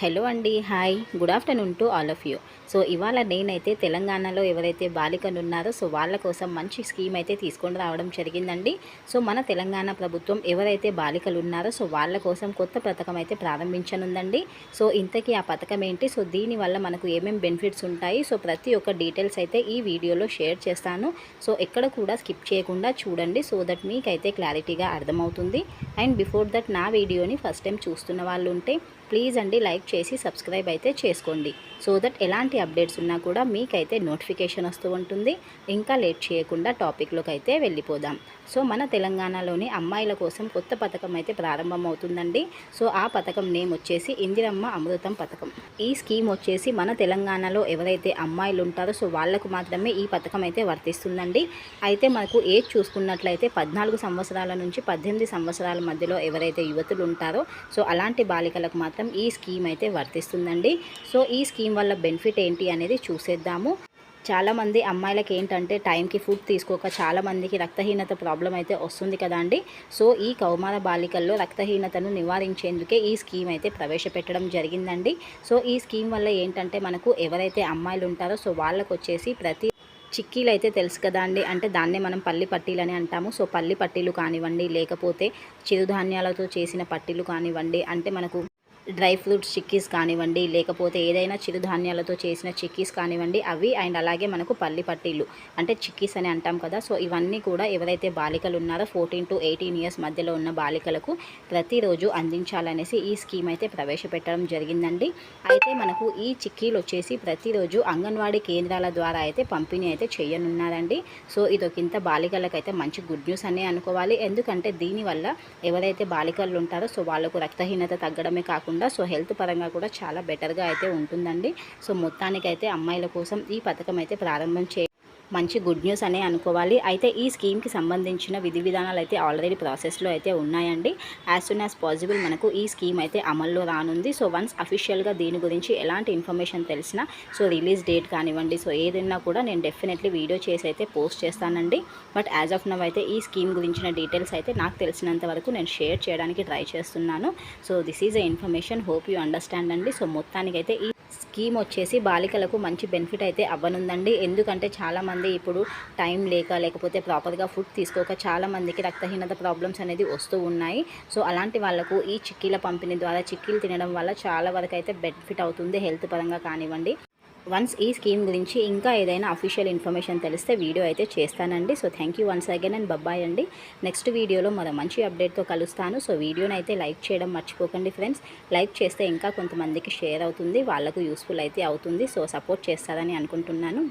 Hello అండి hi good afternoon to all of you. So ఇవాళ నేనైతే తెలంగాణలో ఎవరైతే బాలికలు ఉన్నారో సో వాళ్ళ కోసం మంచి స్కీమ్ అయితే తీసుకొని రావడం జరిగిందండి. సో మన తెలంగాణ ప్రభుత్వం ఎవరైతే బాలికలు ఉన్నారో సో వాళ్ళ కోసం కొత్త పథకం అయితే ప్రారంభించనుందండి. సో ఇంతకీ ఆ పథకం ఏంటి? సో దీనివల్ల మనకు ఏమేమి బెనిఫిట్స్ ఉంటాయి? సో ప్రతి ఒక్క డీటెయిల్స్ అయితే ఈ వీడియోలో షేర్ చేస్తాను. సో ఎక్కడ కూడా స్కిప్ చేయకుండా చూడండి. సో దట్ మీకైతే క్లారిటీగా అర్థమవుతుంది. అండ్ బిఫోర్ దట్ నా వీడియోని ఫస్ట్ టైం చూస్తున్న వాళ్ళు ఉంటే ప్లీజ్ అండి లైక్ చేసి సబ్స్క్రైబ్ అయితే చేసుకోండి. సో దట్ ఎలాంటి అప్డేట్స్ ఉన్నా కూడా మీకైతే నోటిఫికేషన్ వస్తూ ఉంటుంది. ఇంకా లేట్ చేయకుండా టాపిక్లోకి అయితే వెళ్ళిపోదాం. సో మన తెలంగాణలోని అమ్మాయిల కోసం కొత్త పథకం అయితే ప్రారంభమవుతుందండి. సో ఆ పథకం నేమ్ వచ్చేసి ఇందిరమ్మ అమృతం పథకం. ఈ స్కీమ్ వచ్చేసి మన తెలంగాణలో ఎవరైతే అమ్మాయిలు ఉంటారో సో వాళ్ళకు మాత్రమే ఈ పథకం అయితే వర్తిస్తుందండి. అయితే మనకు ఏజ్ చూసుకున్నట్లయితే పద్నాలుగు సంవత్సరాల నుంచి పద్దెనిమిది సంవత్సరాల మధ్యలో ఎవరైతే యువతులు ఉంటారో సో అలాంటి బాలికలకు మాత్రం ఈ స్కీమ్ అయితే వర్తిస్తుందండి. సో ఈ స్కీమ్ వల్ల బెనిఫిట్ ఏంటి అనేది చూసేద్దాము. చాలామంది అమ్మాయిలకి ఏంటంటే టైంకి ఫుడ్ తీసుకోక చాలామందికి రక్తహీనత ప్రాబ్లం అయితే వస్తుంది కదా అండి సో ఈ కౌమార బాలికల్లో రక్తహీనతను నివారించేందుకే ఈ స్కీమ్ అయితే ప్రవేశపెట్టడం జరిగిందండి. సో ఈ స్కీమ్ వల్ల ఏంటంటే మనకు ఎవరైతే అమ్మాయిలు ఉంటారో సో వాళ్ళకు వచ్చేసి ప్రతి చిక్కీలు అయితే తెలుసు కదా అండి. అంటే దాన్నే మనం పల్లి పట్టీలు అని అంటాము. సో పల్లి పట్టీలు కానివ్వండి లేకపోతే చిరుధాన్యాలతో చేసిన పట్టీలు కానివ్వండి అంటే మనకు డ్రై ఫ్రూట్స్ చిక్కీస్ కానివ్వండి లేకపోతే ఏదైనా చిరుధాన్యాలతో చేసిన చిక్కీస్ కానివ్వండి అవి అండ్ అలాగే మనకు పల్లి పట్టీలు అంటే చిక్కీస్ అని అంటాం కదా. సో ఇవన్నీ కూడా ఎవరైతే బాలికలు ఉన్నారో ఫోర్టీన్ టు ఎయిటీన్ ఇయర్స్ మధ్యలో ఉన్న బాలికలకు ప్రతిరోజు అందించాలనేసి ఈ స్కీమ్ అయితే ప్రవేశపెట్టడం జరిగిందండి. అయితే మనకు ఈ చిక్కీలు వచ్చేసి ప్రతిరోజు అంగన్వాడీ కేంద్రాల ద్వారా అయితే పంపిణీ అయితే చేయనున్నారండి. సో ఇదొకింత బాలికలకైతే మంచి గుడ్ న్యూస్ అనే అనుకోవాలి. ఎందుకంటే దీనివల్ల ఎవరైతే బాలికలు ఉంటారో సో వాళ్ళకు రక్తహీనత తగ్గడమే కాకుండా సో హెల్త్ పరంగా కూడా చాలా బెటర్గా అయితే ఉంటుందండి. సో మొత్తానికైతే అమ్మాయిల కోసం ఈ పథకం అయితే ప్రారంభం చే మంచి గుడ్ న్యూస్ అనే అనుకోవాలి. అయితే ఈ స్కీమ్కి సంబంధించిన విధి విధానాలు అయితే ఆల్రెడీ ప్రాసెస్లో అయితే ఉన్నాయండి. యాజ్ సూన్ యాజ్ పాసిబుల్ మనకు ఈ స్కీమ్ అయితే అమల్లో రానుంది. సో వన్స్ అఫీషియల్గా దీని గురించి ఎలాంటి ఇన్ఫర్మేషన్ తెలిసినా సో రిలీజ్ డేట్ కానివ్వండి సో ఏదైనా కూడా నేను డెఫినెట్లీ వీడియో చేసి అయితే పోస్ట్ చేస్తానండి. బట్ యాజ్ ఆఫ్ నవ్ అయితే ఈ స్కీమ్ గురించిన డీటెయిల్స్ అయితే నాకు తెలిసినంత వరకు నేను షేర్ చేయడానికి ట్రై చేస్తున్నాను. So this is a information hope you understand అండి. సో మొత్తానికైతే ఈ స్కీమ్ వచ్చేసి బాలికలకు మంచి బెనిఫిట్ అయితే అవ్వనుందండి. ఎందుకంటే చాలామంది ఇప్పుడు టైం లేక లేకపోతే ప్రాపర్గా ఫుడ్ తీసుకోక చాలామందికి రక్తహీనత ప్రాబ్లమ్స్ అనేది వస్తూ ఉన్నాయి. సో అలాంటి వాళ్ళకు ఈ చిక్కీల పంపిణీ ద్వారా చిక్కీలు తినడం వల్ల చాలా వరకు అయితే బెనిఫిట్ అవుతుంది హెల్త్ పరంగా కానివ్వండి. వన్స్ ఈ స్కీమ్ గురించి ఇంకా ఏదైనా అఫీషియల్ ఇన్ఫర్మేషన్ తెలిస్తే వీడియో అయితే చేస్తానండి. So thank you once again and bye bye అండి. నెక్స్ట్ వీడియోలో మరో మంచి అప్డేట్తో కలుస్తాను. సో వీడియోని అయితే లైక్ చేయడం మర్చిపోకండి ఫ్రెండ్స్. లైక్ చేస్తే ఇంకా కొంతమందికి షేర్ అవుతుంది వాళ్ళకు యూస్ఫుల్ అయితే అవుతుంది. సో సపోర్ట్ చేస్తారని అనుకుంటున్నాను.